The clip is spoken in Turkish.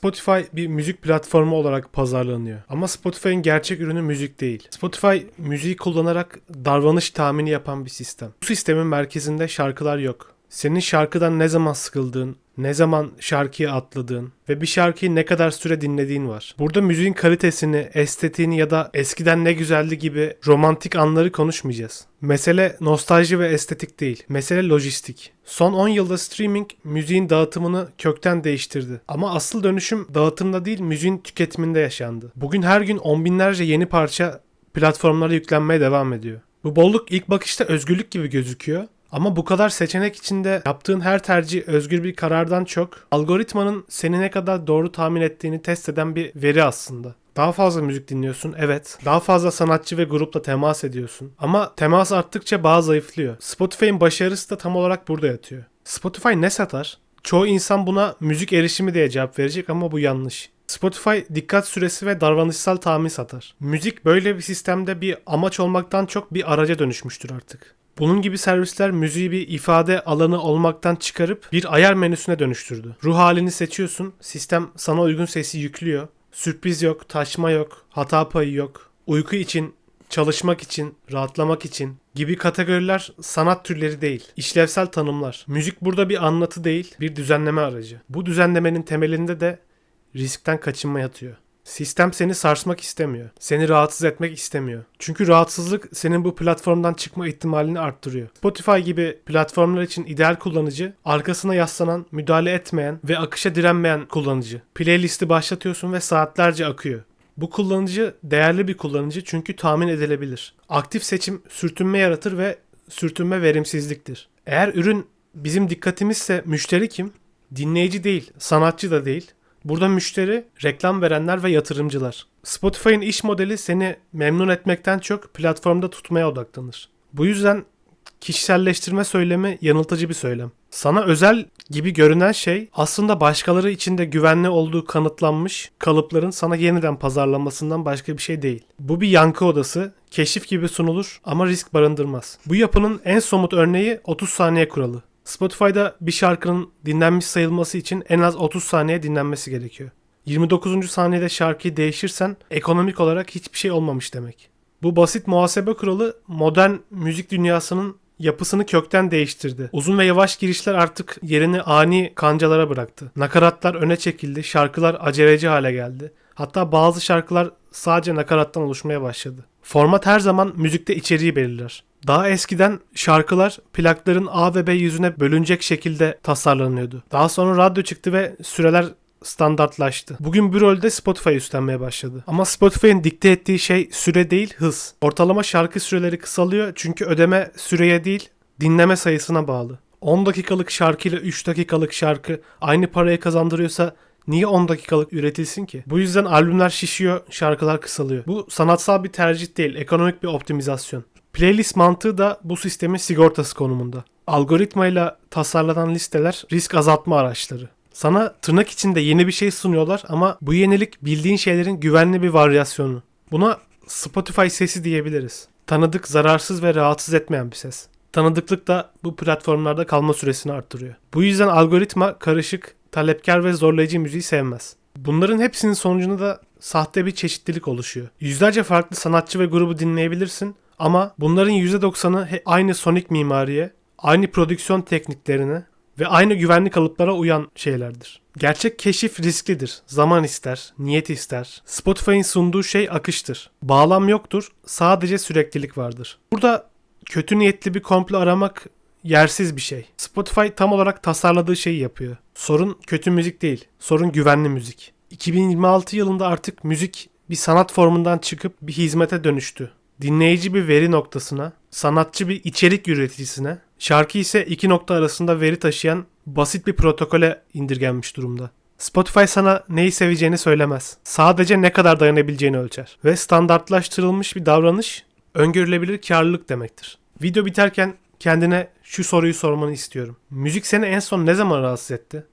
Spotify bir müzik platformu olarak pazarlanıyor. Ama Spotify'ın gerçek ürünü müzik değil. Spotify müziği kullanarak davranış tahmini yapan bir sistem. Bu sistemin merkezinde şarkılar yok. Senin şarkıdan ne zaman sıkıldığın, ne zaman şarkıya atladığın ve bir şarkıyı ne kadar süre dinlediğin var. Burada müziğin kalitesini, estetiğini ya da eskiden ne güzeldi gibi romantik anları konuşmayacağız. Mesele nostalji ve estetik değil. Mesele lojistik. Son 10 yılda streaming müziğin dağıtımını kökten değiştirdi. Ama asıl dönüşüm dağıtımda değil müziğin tüketiminde yaşandı. Bugün her gün on binlerce yeni parça platformlara yüklenmeye devam ediyor. Bu bolluk ilk bakışta özgürlük gibi gözüküyor. Ama bu kadar seçenek içinde yaptığın her tercih özgür bir karardan çok algoritmanın seni ne kadar doğru tahmin ettiğini test eden bir veri aslında. Daha fazla müzik dinliyorsun evet. Daha fazla sanatçı ve grupla temas ediyorsun. Ama temas arttıkça bağ zayıflıyor. Spotify'ın başarısı da tam olarak burada yatıyor. Spotify ne satar? Çoğu insan buna müzik erişimi diye cevap verecek ama bu yanlış. Spotify dikkat süresi ve davranışsal tahmin satar. Müzik böyle bir sistemde bir amaç olmaktan çok bir araca dönüşmüştür artık. Bunun gibi servisler müziği bir ifade alanı olmaktan çıkarıp bir ayar menüsüne dönüştürdü. Ruh halini seçiyorsun, sistem sana uygun sesi yüklüyor. Sürpriz yok, taşma yok, hata payı yok. Uyku için, çalışmak için, rahatlamak için gibi kategoriler sanat türleri değil, işlevsel tanımlar. Müzik burada bir anlatı değil, bir düzenleme aracı. Bu düzenlemenin temelinde de riskten kaçınma yatıyor. Sistem seni sarsmak istemiyor. Seni rahatsız etmek istemiyor. Çünkü rahatsızlık senin bu platformdan çıkma ihtimalini arttırıyor. Spotify gibi platformlar için ideal kullanıcı, arkasına yaslanan, müdahale etmeyen ve akışa direnmeyen kullanıcı. Playlisti başlatıyorsun ve saatlerce akıyor. Bu kullanıcı değerli bir kullanıcı çünkü tahmin edilebilir. Aktif seçim sürtünme yaratır ve sürtünme verimsizliktir. Eğer ürün bizim dikkatimizse müşteri kim? Dinleyici değil, sanatçı da değil. Burada müşteri, reklam verenler ve yatırımcılar. Spotify'ın iş modeli seni memnun etmekten çok platformda tutmaya odaklanır. Bu yüzden kişiselleştirme söylemi yanıltıcı bir söylem. Sana özel gibi görünen şey aslında başkaları için de güvenli olduğu kanıtlanmış kalıpların sana yeniden pazarlanmasından başka bir şey değil. Bu bir yankı odası, keşif gibi sunulur ama risk barındırmaz. Bu yapının en somut örneği 30 saniye kuralı. Spotify'da bir şarkının dinlenmiş sayılması için en az 30 saniye dinlenmesi gerekiyor. 29. saniyede şarkıyı değişirsen ekonomik olarak hiçbir şey olmamış demek. Bu basit muhasebe kuralı modern müzik dünyasının yapısını kökten değiştirdi. Uzun ve yavaş girişler artık yerini ani kancalara bıraktı. Nakaratlar öne çekildi, şarkılar aceleci hale geldi. Hatta bazı şarkılar sadece nakarattan oluşmaya başladı. Format her zaman müzikte içeriği belirler. Daha eskiden şarkılar plakların A ve B yüzüne bölünecek şekilde tasarlanıyordu. Daha sonra radyo çıktı ve süreler standartlaştı. Bugün bu rolde Spotify üstlenmeye başladı. Ama Spotify'ın dikte ettiği şey süre değil hız. Ortalama şarkı süreleri kısalıyor çünkü ödeme süreye değil dinleme sayısına bağlı. 10 dakikalık şarkı ile 3 dakikalık şarkı aynı parayı kazandırıyorsa niye 10 dakikalık üretilsin ki? Bu yüzden albümler şişiyor, şarkılar kısalıyor. Bu sanatsal bir tercih değil, ekonomik bir optimizasyon. Playlist mantığı da bu sistemin sigortası konumunda. Algoritmayla tasarlanan listeler risk azaltma araçları. Sana tırnak içinde yeni bir şey sunuyorlar ama bu yenilik bildiğin şeylerin güvenli bir varyasyonu. Buna Spotify sesi diyebiliriz. Tanıdık, zararsız ve rahatsız etmeyen bir ses. Tanıdıklık da bu platformlarda kalma süresini arttırıyor. Bu yüzden algoritma karışık, talepkar ve zorlayıcı müziği sevmez. Bunların hepsinin sonucunda da sahte bir çeşitlilik oluşuyor. Yüzlerce farklı sanatçı ve grubu dinleyebilirsin ama bunların %90'ı he- aynı sonik mimariye, aynı prodüksiyon tekniklerine ve aynı güvenlik kalıplara uyan şeylerdir. Gerçek keşif risklidir. Zaman ister, niyet ister. Spotify'ın sunduğu şey akıştır. Bağlam yoktur, sadece süreklilik vardır. Burada kötü niyetli bir komplo aramak yersiz bir şey. Spotify tam olarak tasarladığı şeyi yapıyor. Sorun kötü müzik değil, sorun güvenli müzik. 2026 yılında artık müzik bir sanat formundan çıkıp bir hizmete dönüştü. Dinleyici bir veri noktasına, sanatçı bir içerik üreticisine, şarkı ise iki nokta arasında veri taşıyan basit bir protokole indirgenmiş durumda. Spotify sana neyi seveceğini söylemez. Sadece ne kadar dayanabileceğini ölçer. Ve standartlaştırılmış bir davranış öngörülebilir karlılık demektir. Video biterken kendine şu soruyu sormanı istiyorum. Müzik seni en son ne zaman rahatsız etti?